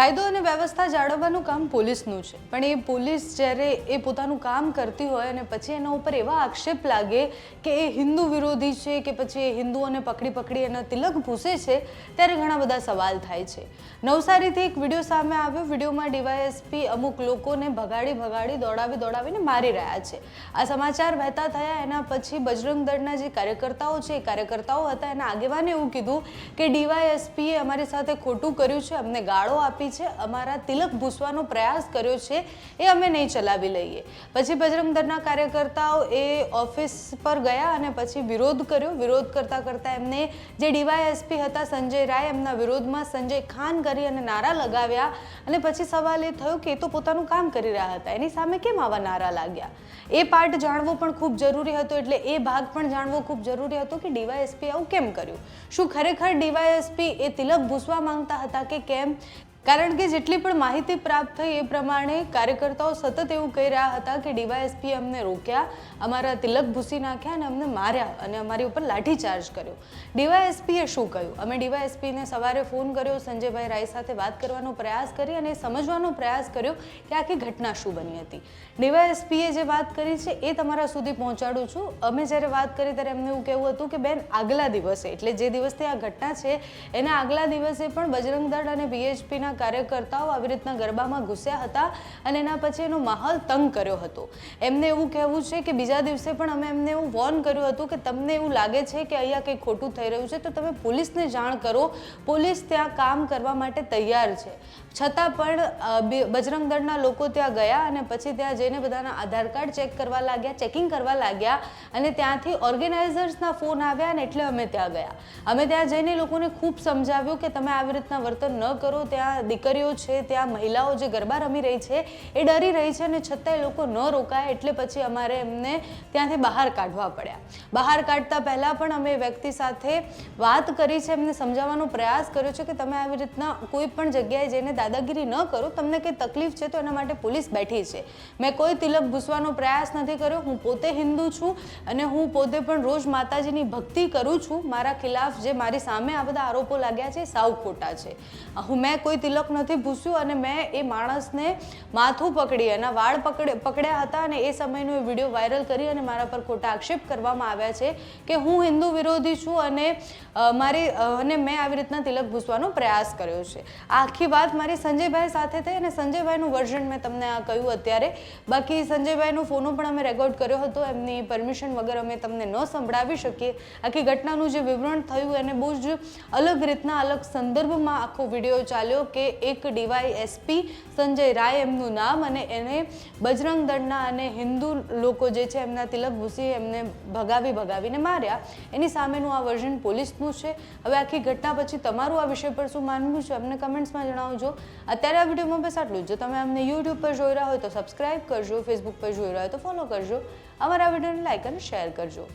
કાયદો અને વ્યવસ્થા જાળવવાનું કામ પોલીસનું છે. પણ એ પોલીસ જ્યારે એ પોતાનું કામ કરતી હોય અને પછી એના ઉપર એવા આક્ષેપ લાગે કે એ હિન્દુ વિરોધી છે કે પછી એ હિન્દુઓને પકડી પકડી એના તિલક ભૂસે છે, ત્યારે ઘણા બધા સવાલ થાય છે. નવસારીથી એક વીડિયો સામે આવ્યો. વિડીયોમાં ડીવાયએસપી અમુક લોકોને ભગાડી ભગાડી દોડાવી દોડાવીને મારી રહ્યા છે. આ સમાચાર વહેતા થયા, એના પછી બજરંગ દળના જે કાર્યકર્તાઓ છે, એ કાર્યકર્તાઓ હતા, એના આગેવાને એવું કીધું કે ડીવાયએસપીએ અમારી સાથે ખોટું કર્યું છે, અમને ગાળો આપી છે. અમારા તિલક ભૂસવાનો પ્રયાસ કર્યો છે. એ અમે નહીં ચલાવી લઈએ. પછી બજરંગ દળના કાર્યકર્તાઓ એ ઓફિસ પર ગયા અને પછી વિરોધ કર્યો. વિરોધ કરતા કરતા એમને જે ડીવાયએસપી હતા સંજય રાય, એમના વિરોધમાં સંજય ખાન કરી અને નારા લગાવ્યા. અને પછી સવાલ એ થયો કે એ તો પોતાનું કામ કરી રહ્યા હતા. એની સામે કેમ આવા નારા લાગ્યા? એ પાર્ટ જાણવો પણ ખૂબ જરૂરી હતો. એટલે એ ભાગ પણ જાણવો ખૂબ જરૂરી હતો કે ડીવાયએસપી આવું કેમ કર્યું? શું ખરેખર ડીવાયએસપી એ તિલક ભૂસવા માંગતા હતા કે કેમ? કારણ કે જેટલી પણ માહિતી પ્રાપ્ત થઈ એ પ્રમાણે કાર્યકર્તાઓ સતત એવું કહી રહ્યા હતા કે ડીવાયએસપી અમને રોક્યા, અમારા તિલક ભૂસી નાખ્યા અને અમને માર્યા અને અમારી ઉપર લાઠીચાર્જ કર્યો. ડીવાયએસપીએ શું કહ્યું? અમે ડીવાયએસપીને સવારે ફોન કર્યો, સંજયભાઈ રાય સાથે વાત કરવાનો પ્રયાસ કરી અને સમજવાનો પ્રયાસ કર્યો કે આખી ઘટના શું બની હતી. ડીવાયએસપીએ જે વાત કરી છે એ તમારા સુધી પહોંચાડું છું. અમે જ્યારે વાત કરી ત્યારે એમને એવું કહેવું હતું કે, બેન, આગલા દિવસે, એટલે જે દિવસથી આ ઘટના છે, એના આગલા દિવસે પણ બજરંગ દળ અને બીએચપીના કાર્યકર્તાઓ આવી રીતના ગરબામાં ઘૂસ્યા હતા અને એના પછી એનો માહોલ તંગ કર્યો હતો. એમને એવું કહેવું છે કે બીજા દિવસે પણ અમે એમને એવું વોર્ન કર્યું હતું કે તમને એવું લાગે છે કે અહીંયા કંઈક ખોટું થઈ રહ્યું છે, તો તમે પોલીસને જાણ કરો. પોલીસ ત્યાં કામ કરવા માટે તૈયાર છે. છતાં પણ બજરંગ દળના લોકો ત્યાં ગયા અને પછી ત્યાં જઈને બધાના આધાર કાર્ડ ચેક કરવા લાગ્યા, ચેકિંગ કરવા લાગ્યા અને ત્યાંથી ઓર્ગેનાઇઝર્સના ફોન આવ્યા અને એટલે અમે ત્યાં ગયા. અમે ત્યાં જઈને લોકોને ખૂબ સમજાવ્યું કે તમે આવી રીતના વર્તન ન કરો, ત્યાં દીકરીઓ છે, ત્યાં મહિલાઓ જે ગરબા રમી રહી છે, એ ડરી રહી છે અને છતાં એ લોકો ન રોકાય એટલે પછી અમારે એમને ત્યાંથી બહાર કાઢવા પડ્યા. બહાર કાઢતા પહેલાં પણ અમે વ્યક્તિ સાથે વાત કરી છે, એમને સમજાવવાનો પ્રયાસ કર્યો છે કે તમે આવી રીતના કોઈ પણ જગ્યાએ જઈને દાદાગીરી ન કરો, તમને કંઈ તકલીફ છે તો એના માટે પોલીસ બેઠી છે. મેં કોઈ તિલક ભૂસવાનો પ્રયાસ નથી કર્યો, હું પોતે હિન્દુ છું અને હું પોતે પણ રોજ માતાજીની ભક્તિ કરું છું. મારા ખિલાફ જે મારી સામે આ બધા આરોપો લાગ્યા છે સાવ ખોટા છે. હું મેં કોઈ તિલક નથી ભૂસ્યું અને મેં એ માણસને માથું પકડી એના વાળ પકડે પકડ્યા હતા અને એ સમયનો એ વીડિયો વાયરલ કરી અને મારા પર ખોટા આક્ષેપ કરવામાં આવ્યા છે કે હું હિન્દુ વિરોધી છું અને મારી અને મેં આવી રીતના તિલક ભૂસવાનો પ્રયાસ કર્યો છે. આ આખી વાત મારી સંજયભાઈ સાથે થઈ અને સંજયભાઈનું વર્ઝન મેં તમને આ કહ્યું અત્યારે. બાકી સંજયભાઈનો ફોનો પણ અમે રેકોર્ડ કર્યો હતો, એમની પરમિશન વગર અમે તમને ન સંભળાવી શકીએ. આખી ઘટનાનું જે વિવરણ થયું, એને બહુ જ અલગ રીતના અલગ સંદર્ભમાં આખો વીડિયો ચાલ્યો કે એક ડીવાય એસપી સંજય રાય એમનું નામ અને એને બજરંગ દળના અને હિન્દુ લોકો જે છે એમના તિલક ભૂસી એમને ભગાવી ભગાવીને માર્યા. એની સામેનું આ વર્ઝન પોલીસનું છે. હવે આખી ઘટના પછી તમારું આ વિષય પર શું માનવું છે અમને કમેન્ટ્સમાં જણાવજો. અત્યારે આ વિડીયોમાં બસ આટલું જ. જો તમે અમને યુટ્યુબ પર જોઈ રહ્યા હોય તો સબસ્ક્રાઇબ કરજો, ફેસબુક પર જોઈ રહ્યા હોય તો ફોલો કરજો. અમારા વિડીયોને લાઇક અને શેર કરજો.